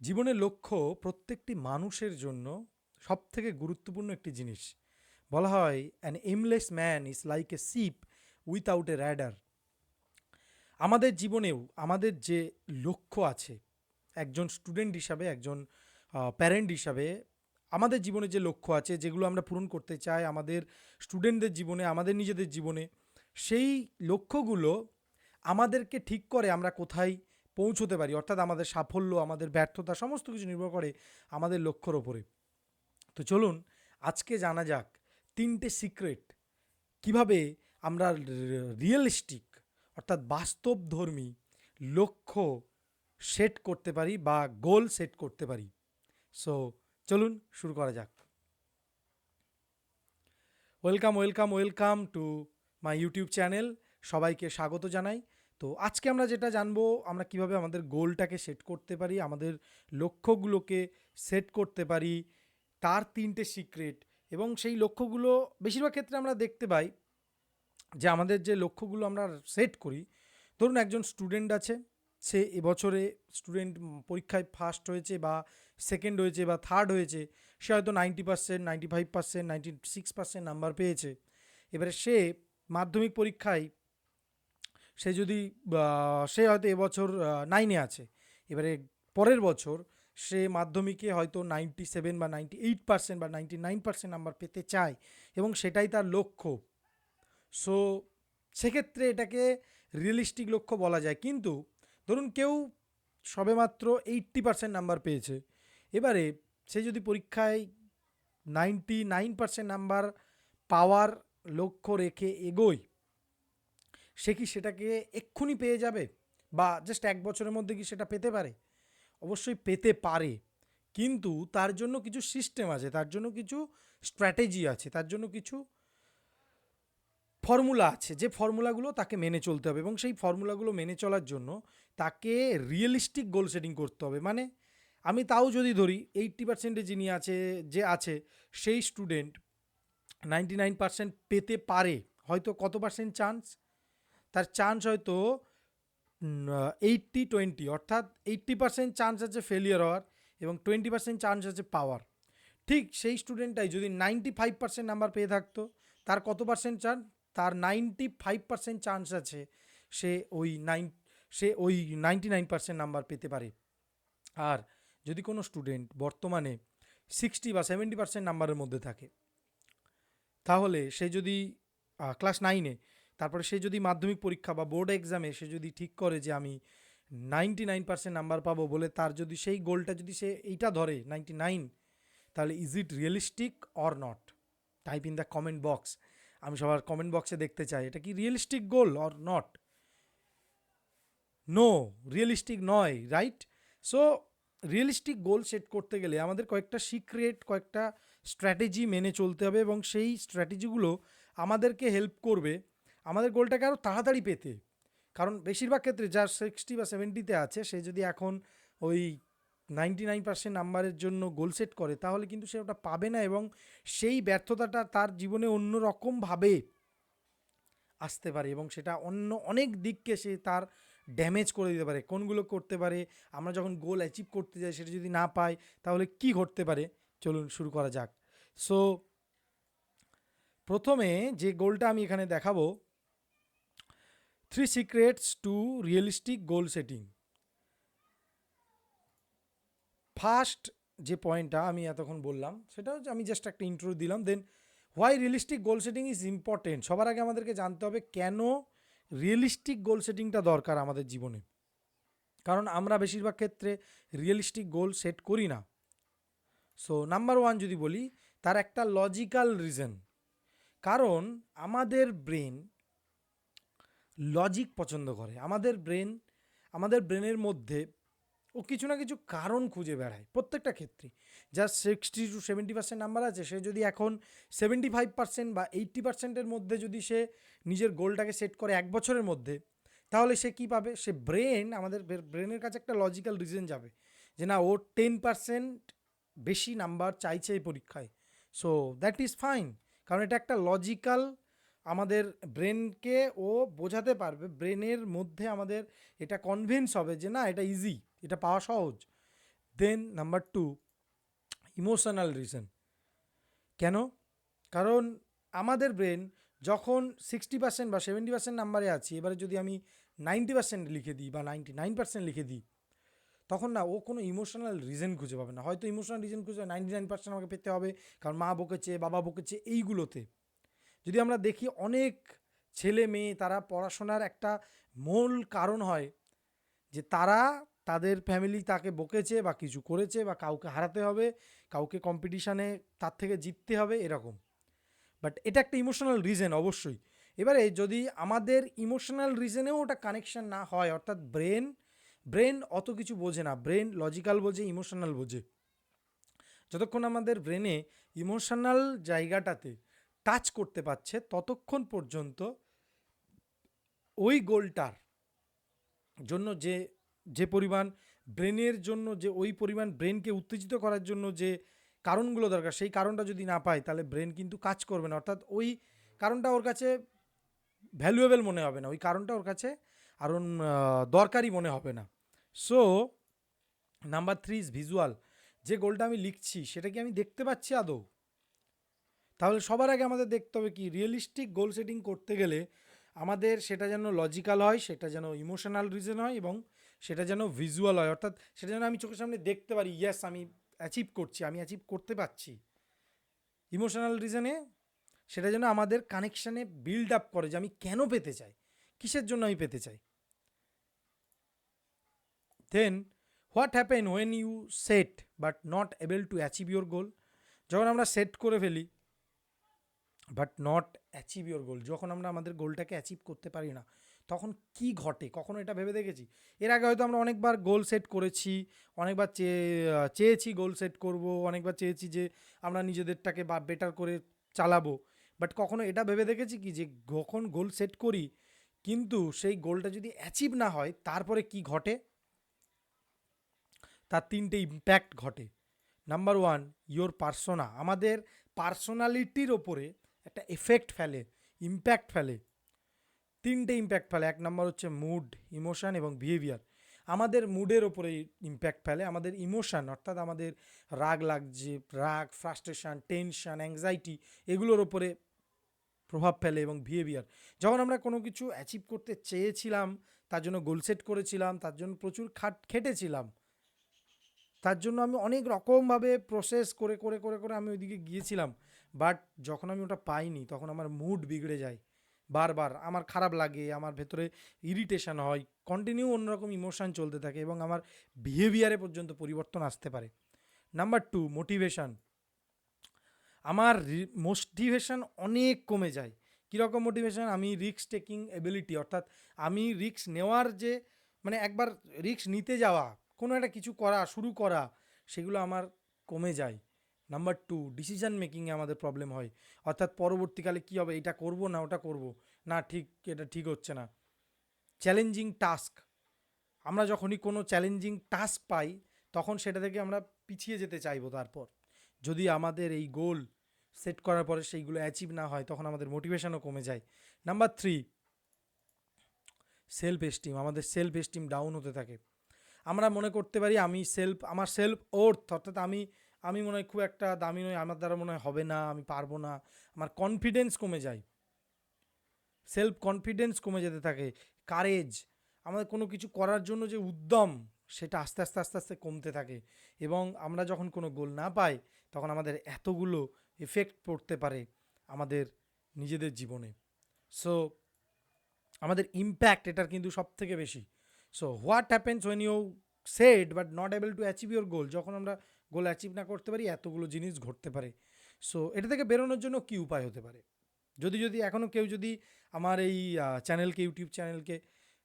জীবনের লক্ষ্য প্রত্যেকটি মানুষের জন্য সবথেকে গুরুত্বপূর্ণ একটি জিনিস। বলা হয় an aimless man is like a ship without a rudder আমাদের জীবনেও, আমাদের যে লক্ষ্য আছে, একজন স্টুডেন্ট হিসাবে, একজন প্যারেন্ট হিসাবে, আমাদের জীবনে যে লক্ষ্য আছে, যেগুলো আমরা পূরণ করতে চাই, আমাদের স্টুডেন্টদের জীবনে, আমাদের নিজেদের জীবনে, সেই লক্ষ্যগুলো আমাদেরকে ঠিক করে আমরা কোথায় পৌঁছতে পারি, অর্থাৎ আমাদের সাফল্য, আমাদের ব্যর্থতা সমস্ত কিছু নির্ভর করে আমাদের লক্ষ্যর ওপরে। তো চলুন, আজকে জানা যাক তিনটে সিক্রেট কীভাবে আমরা রিয়েলিস্টিক, অর্থাৎ বাস্তবধর্মী লক্ষ্য সেট করতে পারি বা গোল সেট করতে পারি। সো চলুন শুরু করা যাক। Welcome welcome welcome to my YouTube channel. সবাইকে স্বাগত জানাই। তো আজকে আমরা যেটা জানব, আমরা কীভাবে আমাদের গোলটাকে সেট করতে পারি, আমাদের লক্ষ্যগুলোকে সেট করতে পারি, তার তিনটে সিক্রেট এবং সেই লক্ষ্যগুলো বেশিরভাগ ক্ষেত্রে আমরা দেখতে পাই যে আমাদের যে লক্ষ্যগুলো আমরা সেট করি, ধরুন একজন স্টুডেন্ট আছে, সে এবছরে স্টুডেন্ট পরীক্ষায় ফার্স্ট হয়েছে বা সেকেন্ড হয়েছে বা থার্ড হয়েছে, সে হয়তো ninety percent ninety five percent ninety six percent number পেয়েছে। এবারে সে মাধ্যমিক পরীক্ষায় সে যদি সে হয়তো এবছর নাইনে আছে। এবারে পরের বছর সে মাধ্যমিকে হয়তো নাইনটি সেভেন বা নাইনটি এইট পার্সেন্ট বা নাইনটি নাইন পার্সেন্ট নাম্বার পেতে চায় এবং সেটাই তার লক্ষ্য। সো সেক্ষেত্রে এটাকে রিয়েলিস্টিক লক্ষ্য বলা যায়। কিন্তু ধরুন কেউ সবেমাত্র এইট্টি পার্সেন্ট নাম্বার পেয়েছে। এবারে সে যদি পরীক্ষায় নাইনটি নাইন পার্সেন্ট নাম্বার পাওয়ার লক্ষ্য রেখে এগোয় সে কি সেটাকে এক্ষুনি পেয়ে যাবে? বা জাস্ট এক বছরের মধ্যে কি সেটা পেতে পারে? অবশ্যই পেতে পারে। কিন্তু তার জন্য কিছু সিস্টেম আছে, তার জন্য কিছু স্ট্র্যাটেজি আছে, তার জন্য কিছু ফর্মুলা আছে। যে ফর্মুলাগুলো তাকে মেনে চলতে হবে এবং সেই ফর্মুলাগুলো মেনে চলার জন্য তাকে রিয়েলিস্টিক গোল সেটিং করতে হবে। মানে আমি তাও যদি ধরি এইট্টি পার্সেন্টে যিনি আছে, যে আছে, সেই স্টুডেন্ট নাইনটি নাইন পার্সেন্ট পেতে পারে। হয়তো কত পার্সেন্ট চান্স তার চান্স হয়তো এইট্টি টোয়েন্টি অর্থাৎ এইট্টি পার্সেন্ট চান্স আছে ফেলিয়ার হওয়ার এবং টোয়েন্টি পার্সেন্ট চান্স আছে পাওয়ার ঠিক সেই স্টুডেন্টটাই যদি নাইনটি ফাইভ পার্সেন্ট নাম্বার পেয়ে থাকতো, তার কত পার্সেন্ট চান্স তার নাইনটি ফাইভ পার্সেন্ট চান্স আছে সে ওই নাইন সে ওই নাইনটি নাইন পার্সেন্ট নাম্বার পেতে পারে। আর যদি কোনো স্টুডেন্ট বর্তমানে সিক্সটি বা সেভেন্টি পার্সেন্ট নাম্বারের মধ্যে থাকে, তাহলে সে যদি ক্লাস নাইনে তারপরে সে যদি মাধ্যমিক পরীক্ষা বা বোর্ড এক্সামে সে যদি ঠিক করে যে আমি নাইনটি নাইন পার্সেন্ট নাম্বার পাবো বলে তার যদি সেই গোলটা যদি সে এইটা ধরে নাইনটি নাইন তাহলে is it realistic or not type in the comment box আমি সবার কমেন্ট বক্সে দেখতে চাই, এটা কি realistic goal or not no realistic নয় right so realistic goal set করতে গেলে আমাদের কয়েকটা সিক্রেট কয়েকটা স্ট্র্যাটেজি মেনে চলতে হবে এবং সেই স্ট্র্যাটেজিগুলো আমাদেরকে হেল্প করবে আমাদের গোলটাকে আরও তাড়াতাড়ি পেতে। কারণ বেশিরভাগ ক্ষেত্রে যার সিক্সটি বা সেভেন্টিতে আছে, সে যদি এখন ওই নাইনটি নাইন পার্সেন্ট নাম্বারের জন্য গোল সেট করে, তাহলে কিন্তু সে ওটা পাবে না এবং সেই ব্যর্থতাটা তার জীবনে অন্য রকমভাবে আসতে পারে এবং সেটা অন্য অনেক দিককে সে তার ড্যামেজ করে দিতে পারে। কোনগুলো করতে পারে, আমরা যখন গোল অ্যাচিভ করতে যাই, সেটা যদি না পাই তাহলে কি ঘটতে পারে? চলুন শুরু করা যাক। সো প্রথমে যে গোলটা আমি এখানে দেখাবো three secrets to realistic goal setting first যে পয়েন্টটা আমি এতক্ষণ বললাম, সেটা হচ্ছে আমি জাস্ট একটা ইন্ট্রো দিলাম then why realistic goal setting is important সবার আগে আমাদেরকে জানতে হবে কেন রিয়েলিস্টিক গোল সেটিংটা দরকার আমাদের জীবনে। কারণ আমরা বেশিরভাগ ক্ষেত্রে রিয়েলিস্টিক গোল সেট করি না। সো নাম্বার ওয়ান যদি বলি, তার একটা লজিক্যাল রিজন কারণ আমাদের ব্রেন লজিক পছন্দ করে। আমাদের ব্রেন আমাদের ব্রেনের মধ্যে ও কিছু না কিছু কারণ খুঁজে বেড়ায় প্রত্যেকটা ক্ষেত্রে যার sixty to seventy percent number আছে, সে যদি এখন সেভেন্টি ফাইভ পার্সেন্ট বা এইট্টি পার্সেন্টের মধ্যে যদি সে নিজের গোলটাকে সেট করে এক বছরের মধ্যে, তাহলে সে কী পাবে? সে ব্রেন আমাদের ব্রেনের কাছে একটা লজিক্যাল রিজন যাবে যে না, ও টেন পার্সেন্ট বেশি নাম্বার চাইছে এই পরীক্ষায়। সো দ্যাট ইজ ফাইন কারণ এটা একটা লজিক্যাল আমাদের ব্রেনকে ও বোঝাতে পারবে, ব্রেনের মধ্যে আমাদের এটা কনভিন্স হবে যে না, এটা ইজি এটা পাওয়া সহজ। Then number two emotional reason কেন? কারণ আমাদের ব্রেন যখন সিক্সটি পার্সেন্ট বা সেভেন্টি পার্সেন্ট নাম্বারে আছি, এবারে যদি আমি নাইনটি পার্সেন্ট লিখে দিই বা নাইনটি নাইন পার্সেন্ট লিখে দিই, তখন না ও কোনো ইমোশনাল রিজন খুঁজে পাবে না। হয়তো ইমোশনাল রিজন খুঁজে নাইনটি নাইন পার্সেন্ট আমাকে পেতে হবে, কারণ মা বকেছে, বাবা বকেছে, এইগুলোতে। যদি আমরা দেখি অনেক ছেলে মেয়ে, তারা পড়াশোনার একটা মূল কারণ হয় যে তারা তাদের ফ্যামিলি তাকে বকেছে বা কিছু করেছে বা কাউকে হারাতে হবে, কাউকে কম্পিটিশানে তার থেকে জিততে হবে এরকম। বাট এটা একটা ইমোশনাল রিজন অবশ্যই। এবারে যদি আমাদের ইমোশনাল রিজনেও ওটা কানেকশন না হয়, অর্থাৎ ব্রেন ব্রেন অত কিছু বোঝে না ব্রেন লজিক্যাল বোঝে ইমোশনাল বোঝে। যতক্ষণ আমাদের ব্রেনে ইমোশনাল জায়গাটাতে টাচ করতে পারছে ততক্ষণ পর্যন্ত ওই গোলটার জন্য যে যে পরিমাণ ব্রেনের জন্য যে, ওই পরিমাণ ব্রেনকে উত্তেজিত করার জন্য যে কারণগুলো দরকার, সেই কারণটা যদি না পায়, তাহলে ব্রেন কিন্তু কাজ করবে না। অর্থাৎ ওই কারণটা ওর কাছে ভ্যালুয়েবল মনে হবে না, ওই কারণটা ওর কাছে আরও দরকারি মনে হবে না। So number three is visual যে গোলটা আমি লিখছি, সেটা কি আমি দেখতে পাচ্ছি আদৌ? তাহলে সবার আগে আমাদের দেখতে হবে কি রিয়েলিস্টিক গোল সেটিং করতে গেলে আমাদের সেটা যেন লজিক্যাল হয়, সেটা যেন ইমোশনাল রিজন হয় এবং সেটা যেন ভিজুয়াল হয়। অর্থাৎ সেটা যেন আমি চোখের সামনে দেখতে পারি ইয়েস আমি অ্যাচিভ করছি, আমি অ্যাচিভ করতে পারছি। ইমোশনাল রিজনে সেটা যেন আমাদের কানেকশানে বিল্ড আপ করে যে আমি কেন পেতে চাই, কিসের জন্য আমি পেতে চাই। Then what happen when you set but not able to achieve your goal যখন আমরা সেট করে ফেলি but not achieve your goal যখন আমরা আমাদের গোলটাকে অ্যাচিভ করতে পারি না, তখন কি ঘটে? কখনো এটা ভেবে দেখেছি? এর আগে হয়তো আমরা অনেকবার গোল সেট করেছি, অনেকবার চেয়ে, চেয়েছি গোল সেট করব, অনেকবার চেয়েছি যে আমরা নিজেদেরটাকে বা বেটার করে চালাবো। বাট কখনো এটা ভেবে দেখেছি কি যে যখন গোল সেট করি, কিন্তু সেই গোলটা যদি অ্যাচিভ না হয়, তারপরে কি ঘটে? তার তিনটে ইম্প্যাক্ট ঘটে। নাম্বার ওয়ান ইয়োর পার্সোনা আমাদের পার্সোনালিটির ওপরে একটা এফেক্ট ফেলে ইম্প্যাক্ট ফেলে। তিনটে ইম্প্যাক্ট ফেলে, এক নম্বর হচ্ছে মুড ইমোশান এবং বিহেভিয়ার আমাদের মুডের ওপরে ইম্প্যাক্ট ফেলে, আমাদের ইমোশান অর্থাৎ আমাদের রাগ লাগছে, রাগ ফ্রাস্ট্রেশন টেনশন অ্যাংজাইটি এগুলোর ওপরে প্রভাব ফেলে এবং বিহেভিয়ার যখন আমরা কোনো কিছু অ্যাচিভ করতে চেয়েছিলাম, তার জন্য গোল সেট করেছিলাম, তার জন্য প্রচুর খাট খেটেছিলাম, তার জন্য আমি অনেক রকমভাবে প্রসেস করে করে করে করে আমি ওইদিকে গিয়েছিলাম বাট যখন আমি ওটা পাইনি, তখন আমার মুড বিগড়ে যায়। বারবার আমার খারাপ লাগে, আমার ভেতরে ইরিটেশন হয় কন্টিনিউ অন্যরকম ইমোশান চলতে থাকে এবং আমার বিহেভিয়ারে পর্যন্ত পরিবর্তন আসতে পারে। নাম্বার টু মোটিভেশান আমার মোটিভেশান অনেক কমে যায়। কীরকম মোটিভেশন আমি রিক্স টেকিং এবিলিটি অর্থাৎ আমি রিক্স নেওয়ার যে মানে একবার রিক্স নিতে যাওয়া, কোনো একটা কিছু করা, শুরু করা, সেগুলো আমার কমে যায়। নাম্বার টু ডিসিশান মেকিংয়ে আমাদের প্রবলেম হয়। অর্থাৎ পরবর্তীকালে কী হবে, এটা করব না ওটা করব? না, ঠিক, এটা ঠিক হচ্ছে না। চ্যালেঞ্জিং টাস্ক আমরা যখনই কোনো চ্যালেঞ্জিং টাস্ক পাই, তখন সেটা থেকে আমরা পিছিয়ে যেতে চাইব তারপর। যদি আমাদের এই গোল সেট করার পরে সেইগুলো অ্যাচিভ না হয়, তখন আমাদের মোটিভেশনও কমে যায়। নাম্বার থ্রি সেলফ এস্টিম আমাদের সেলফ এস্টিম ডাউন হতে থাকে। আমরা মনে করতে পারি আমি সেলফ আমার সেলফ ওর্থ অর্থাৎ আমি আমি মনে হয় খুব একটা দামি নই, আমার দ্বারা মনে হয় হবে না, আমি পারব না। আমার কনফিডেন্স কমে যায়। সেলফ কনফিডেন্স কমে যেতে থাকে। কারেজ আমাদের কোনো কিছু করার জন্য যে উদ্যম, সেটা আস্তে আস্তে আস্তে আস্তে কমতে থাকে। এবং আমরা যখন কোনো গোল না পাই, তখন আমাদের এতগুলো এফেক্ট পড়তে পারে আমাদের নিজেদের জীবনে। সো আমাদের ইম্প্যাক্ট এটার কিন্তু সব থেকে বেশি। So what happens when you set but not able to achieve your goal যখন আমরা গোল অ্যাচিভ না করতে পারি, এতগুলো জিনিস ঘটতে পারে। সো এটা থেকে বেরোনোর জন্য কী উপায় হতে পারে? যদি যদি এখনও কেউ যদি আমার এই চ্যানেলকে ইউটিউব চ্যানেলকে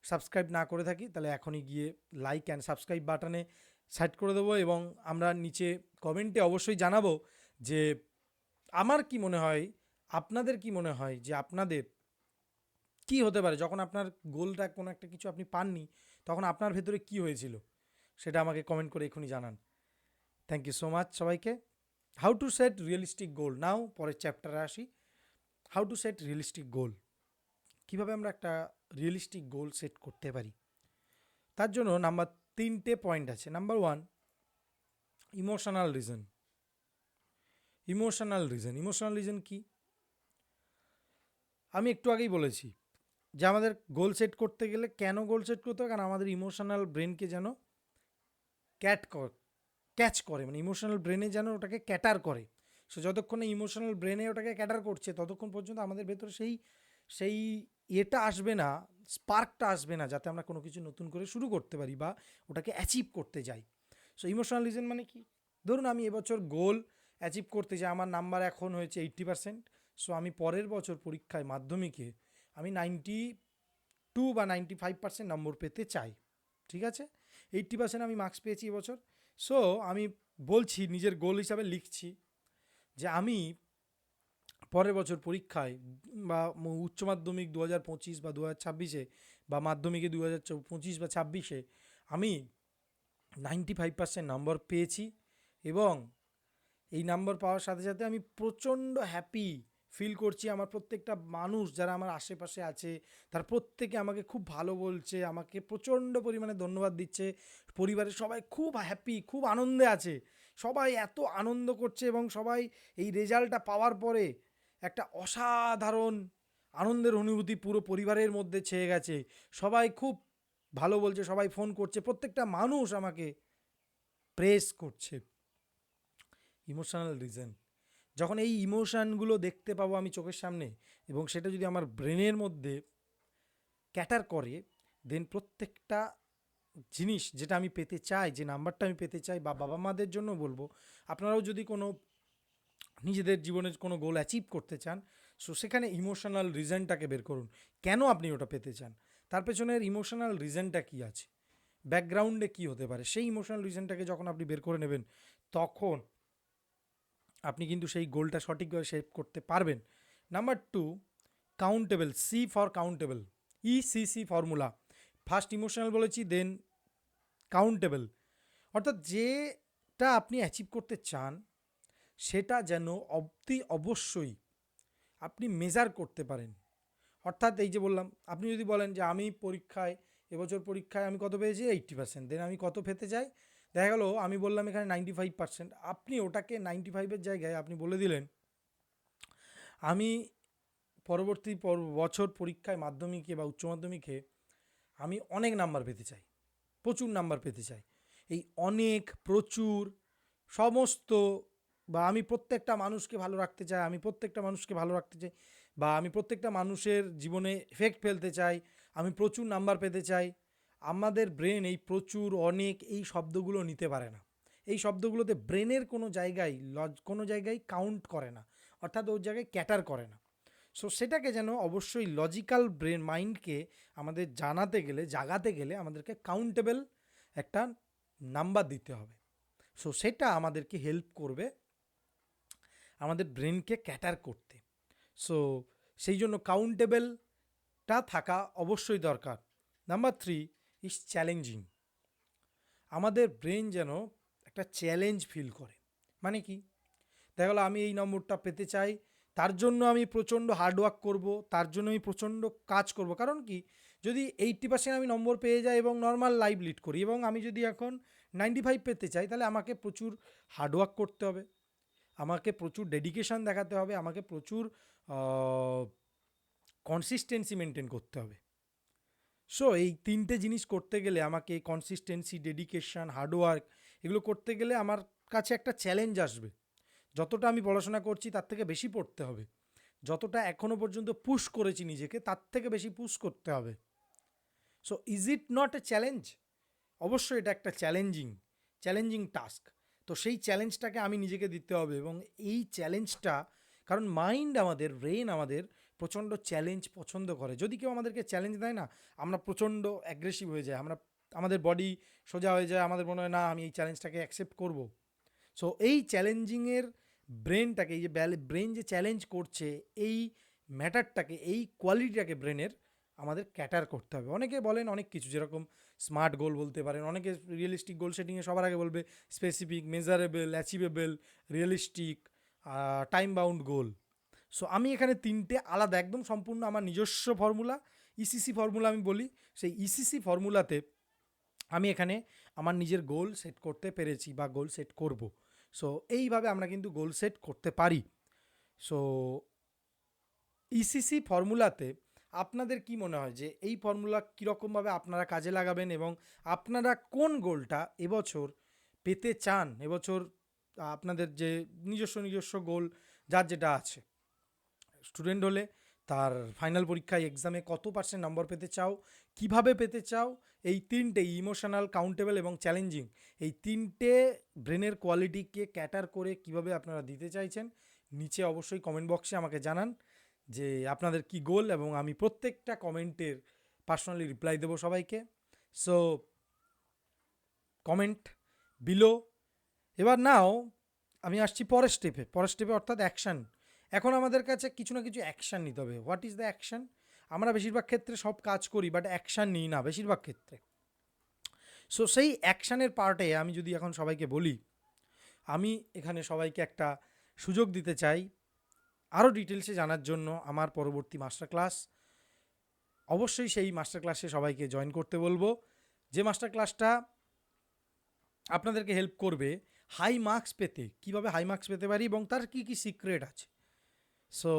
সাবস্ক্রাইব না করে থাকি, তাহলে এখনই গিয়ে লাইক অ্যান্ড সাবস্ক্রাইব বাটনে সেট করে দেবো এবং আমরা নিচে কমেন্টে অবশ্যই জানাব যে আমার কি মনে হয়, আপনাদের কি মনে হয় যে আপনাদের কি হতে পারে? যখন আপনার গোলটা কোনো একটা কিছু আপনি পাননি, তখন আপনার ভেতরে কি হয়েছিল? সেটা আমাকে কমেন্ট করে এখনই জানান। থ্যাংক ইউ সো মাচ সবাইকে। How to set realistic goal now পরের চ্যাপ্টারে আসি। How to set realistic goal কীভাবে আমরা একটা রিয়েলিস্টিক গোল সেট করতে পারি? তার জন্য নাম্বার তিনটে পয়েন্ট আছে। Number one emotional reason emotional reason emotional reason কি? আমি একটু আগেই বলেছি যে আমাদের গোল সেট করতে গেলে কেন গোল সেট করতে হবে কারণ আমাদের ইমোশনাল ব্রেনকে যেন ক্যাট ক্যাচ করে মানে ইমোশনাল ব্রেনে যেন ওটাকে ক্যাটার করে। সো যতক্ষণে ইমোশনাল ব্রেনে ওটাকে ক্যাটার করছে, ততক্ষণ পর্যন্ত আমাদের ভেতরে সেই সেই এটা আসবে না স্পার্কটা আসবে না, যাতে আমরা কোনো কিছু নতুন করে শুরু করতে পারি বা ওটাকে অ্যাচিভ করতে যাই। সো ইমোশনাল রিজন মানে কি? ধরুন আমি এবছর গোল অ্যাচিভ করতে চাই আমার নাম্বার এখন হয়েছে এইট্টি পার্সেন্ট সো আমি পরের বছর পরীক্ষায় মাধ্যমিকে আমি নাইনটি টু বা নাইনটি ফাইভ পার্সেন্ট নম্বর পেতে চাই, ঠিক আছে? এইট্টি পার্সেন্ট আমি মার্কস পেয়েছি এবছর সো আমি বলছি, নিজের গোল হিসাবে লিখছি যে আমি পরের বছর পরীক্ষায় বা উচ্চ মাধ্যমিক দু হাজার পঁচিশ বা দু হাজার ছাব্বিশে বা মাধ্যমিকে দু হাজার পঁচিশ বা ছাব্বিশে আমি নাইনটি ফাইভ পার্সেন্ট নম্বর পেয়েছি এবং এই নাম্বার পাওয়ার সাথে সাথে আমি প্রচণ্ড হ্যাপি ফিল করছি, আমার প্রত্যেকটা মানুষ যারা আমার আশেপাশে আছে, তার প্রত্যেকে আমাকে খুব ভালো বলছে, আমাকে প্রচণ্ড পরিমাণে ধন্যবাদ দিচ্ছে। পরিবারের সবাই খুব হ্যাপি খুব আনন্দে আছে। সবাই এত আনন্দ করছে এবং সবাই এই রেজাল্টটা পাওয়ার পরে একটা অসাধারণ আনন্দের অনুভূতি পুরো পরিবারের মধ্যে ছেয়ে গেছে। সবাই খুব ভালো বলছে, সবাই ফোন করছে, প্রত্যেকটা মানুষ আমাকে প্রেস করছে। ইমোশনাল রিজন যখন এই ইমোশানগুলো দেখতে পাবো আমি চোখের সামনে এবং সেটা যদি আমার ব্রেনের মধ্যে ক্যাটার করে দেন প্রত্যেকটা জিনিস যেটা আমি পেতে চাই, যে নাম্বারটা আমি পেতে চাই বা বাবা মাদের জন্য বলব, আপনারাও যদি কোনো নিজেদের জীবনের কোনো গোল অ্যাচিভ করতে চান সো সেখানে ইমোশনাল রিজনটাকে বের করুন। কেন আপনি ওটা পেতে চান? তার পেছনের ইমোশনাল রিজনটা কী আছে? ব্যাকগ্রাউন্ডে কী হতে পারে? সেই ইমোশনাল রিজনটাকে যখন আপনি বের করে নেবেন, তখন আপনি কিন্তু সেই গোলটা সঠিকভাবে শেপ করতে পারবেন। Number two countable C for countable E C C formula first emotional বলেছি দেন কাউন্টেবল অর্থাৎ যেটা আপনি অ্যাচিভ করতে চান, সেটা যেন অতি অবশ্যই আপনি মেজার করতে পারেন। অর্থাৎ এই যে বললাম, আপনি যদি বলেন যে আমি পরীক্ষায়, এবছর পরীক্ষায় আমি কত পেয়েছি? এইট্টি পার্সেন্ট দেন আমি কত পেতে চাই? দেখা গেলো, আমি বললাম এখানে নাইনটি ফাইভ পার্সেন্ট আপনি ওটাকে নাইনটি ফাইভের জায়গায় আপনি বলে দিলেন, আমি পরবর্তী পর- বছর পরীক্ষায় মাধ্যমিকে বা উচ্চ মাধ্যমিকে আমি অনেক নাম্বার পেতে চাই, প্রচুর নাম্বার পেতে চাই। এই অনেক, প্রচুর, সমস্ত বা আমি প্রত্যেকটা মানুষকে ভালো রাখতে চাই, আমি প্রত্যেকটা মানুষকে ভালো রাখতে চাই বা আমি প্রত্যেকটা মানুষের জীবনে এফেক্ট ফেলতে চাই, আমি প্রচুর নাম্বার পেতে চাই। আমাদের ব্রেন এই প্রচুর, অনেক এই শব্দগুলো নিতে পারে না। এই শব্দগুলোতে ব্রেনের কোনো জায়গায় লজ, কোনো জায়গায় কাউন্ট করে না, অর্থাৎ ওর জায়গায় ক্যাটার করে না। সো সেটাকে যেন অবশ্যই লজিক্যাল ব্রেন মাইন্ডকে আমাদের জানাতে গেলে, জাগাতে গেলে আমাদেরকে কাউন্টেবল একটা নাম্বার দিতে হবে। সো সেটা আমাদেরকে হেল্প করবে আমাদের ব্রেনকে ক্যাটার করতে। সো সেই জন্য কাউন্টেবলটা থাকা অবশ্যই দরকার। নাম্বার থ্রি ইজ চ্যালেঞ্জিং আমাদের ব্রেন যেন একটা চ্যালেঞ্জ ফিল করে। মানে কি? দেখা গেলো আমি এই নম্বরটা পেতে চাই, তার জন্য আমি প্রচণ্ড হার্ডওয়ার্ক করব, তার জন্য আমি প্রচণ্ড কাজ করব। কারণ কি? যদি এইট্টি পার্সেন্ট আমি নম্বর পেয়ে যাই এবং নর্মাল লাইভ লিড করি এবং আমি যদি এখন নাইনটি ফাইভ পেতে চাই, তাহলে আমাকে প্রচুর হার্ডওয়ার্ক করতে হবে। আমাকে প্রচুর ডেডিকেশান দেখাতে হবে, আমাকে প্রচুর কনসিস্টেন্সি মেনটেন করতে হবে। সো এই তিনটে জিনিস করতে গেলে আমাকে কনসিস্টেন্সি ডেডিকেশান হার্ডওয়ার্ক এগুলো করতে গেলে আমার কাছে একটা চ্যালেঞ্জ আসবে। যতটা আমি পড়াশোনা করছি তার থেকে বেশি পড়তে হবে। যতটা এখনও পর্যন্ত পুশ করেছি নিজেকে তার থেকে বেশি পুশ করতে হবে। So is it not a challenge অবশ্যই এটা একটা চ্যালেঞ্জিং চ্যালেঞ্জিং টাস্ক তো সেই চ্যালেঞ্জটাকে আমি নিজেকে দিতে হবে এবং এই চ্যালেঞ্জটা কারণ মাইন্ড আমাদের ব্রেন আমাদের প্রচণ্ড চ্যালেঞ্জ পছন্দ করে। যদি কেউ আমাদেরকে চ্যালেঞ্জ দেয় না, আমরা প্রচণ্ড অ্যাগ্রেসিভ হয়ে যাই, আমরা, আমাদের বডি সোজা হয়ে যায়, আমাদের মনে হয়, না, আমি এই চ্যালেঞ্জটাকে অ্যাকসেপ্ট করব। সো এই চ্যালেঞ্জিংয়ের ব্রেনটাকে এই যে ব্রেন যে চ্যালেঞ্জ করছে, এই ম্যাটারটাকে এই কোয়ালিটিটাকে ব্রেনের আমাদের ক্যাটার করতে হবে। অনেকে বলেন অনেক কিছু, যেরকম স্মার্ট গোল বলতে পারেন, অনেকে রিয়েলিস্টিক গোল সেটিংয়ে সবার আগে বলবে specific measurable achievable realistic time bound goal so আমি এখানে তিনটে আলাদা, একদম সম্পূর্ণ আমার নিজস্ব ফর্মুলা ইসিসি ফর্মুলা আমি বলি। সেই ইসিসি ফর্মুলাতে আমি এখানে আমার নিজের গোল সেট করতে পেরেছি বা গোল সেট করব। সো এইভাবে আমরা কিন্তু গোল সেট করতে পারি। সো ইসিসি ফর্মুলাতে আপনাদের কি মনে হয় যে এই ফর্মুলা কীরকমভাবে আপনারা কাজে লাগাবেন এবং আপনারা কোন গোলটা এবছর পেতে চান? এবছর আপনাদের যে নিজস্ব নিজস্ব গোল যার যেটা আছে। স্টুডেন্ট হলে তার ফাইনাল পরীক্ষায় এক্সামে কত পার্সেন্ট নম্বর পেতে চাও, কীভাবে পেতে চাও, এই তিনটে ইমোশনাল কাউন্টেবল এবং চ্যালেঞ্জিং এই তিনটে ব্রেনের কোয়ালিটিকে ক্যাটার করে কীভাবে আপনারা দিতে চাইছেন, নিচে অবশ্যই কমেন্ট বক্সে আমাকে জানান যে আপনাদের কি গোল এবং আমি প্রত্যেকটা কমেন্টের পার্সোনালি রিপ্লাই দেবো সবাইকে। সো কমেন্ট বিলো এবার নাও, আমি আসছি পরের স্টেপে পরের স্টেপে অর্থাৎ অ্যাকশান এখন আমাদের কাছে কিছু না কিছু অ্যাকশান নিতে হবে। হোয়াট ইজ দ্য অ্যাকশান আমরা বেশিরভাগ ক্ষেত্রে সব কাজ করি বাট অ্যাকশান নিই না বেশিরভাগ ক্ষেত্রে। সো সেই অ্যাকশানের পার্টে আমি যদি এখন সবাইকে বলি, আমি এখানে সবাইকে একটা সুযোগ দিতে চাই আরও ডিটেলসে জানার জন্য আমার পরবর্তী মাস্টার ক্লাস অবশ্যই সেই মাস্টার ক্লাসে সবাইকে জয়েন করতে বলব। যে মাস্টার ক্লাসটা আপনাদেরকে হেল্প করবে হাই মার্কস পেতে, কীভাবে হাই মার্কস পেতে পারি এবং তার কী কী সিক্রেট আছে? সো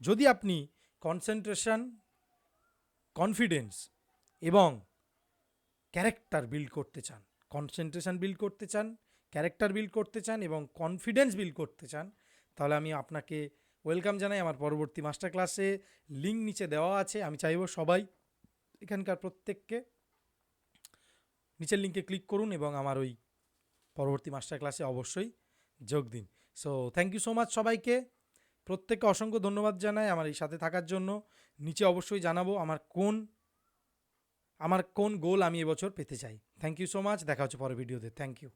যদি আপনি কনসেন্ট্রেশন কনফিডেন্স এবং ক্যারেক্টার বিল্ড করতে চান কনসেন্ট্রেশন বিল্ড করতে চান ক্যারেক্টার বিল্ড করতে চান এবং কনফিডেন্স বিল্ড করতে চান, তাহলে আমি আপনাকে ওয়েলকাম জানাই আমার পরবর্তী মাস্টার ক্লাসে লিঙ্ক নিচে দেওয়া আছে, আমি চাইব সবাই এখানকার প্রত্যেককে। নিচের লিঙ্কে ক্লিক করুন এবং আমার ওই পরবর্তী মাস্টার ক্লাসে অবশ্যই যোগ দিন। So thank you so much সবাইকে। প্রত্যেককে অসংখ্য ধন্যবাদ জানাই আমার এই সাথে থাকার জন্য। নিচে অবশ্যই জানাব আমার কোন আমার কোন গোল আমি এবছর পেতে চাই। থ্যাংক ইউ সো মাচ দেখা হচ্ছে পরের ভিডিওতে থ্যাংক ইউ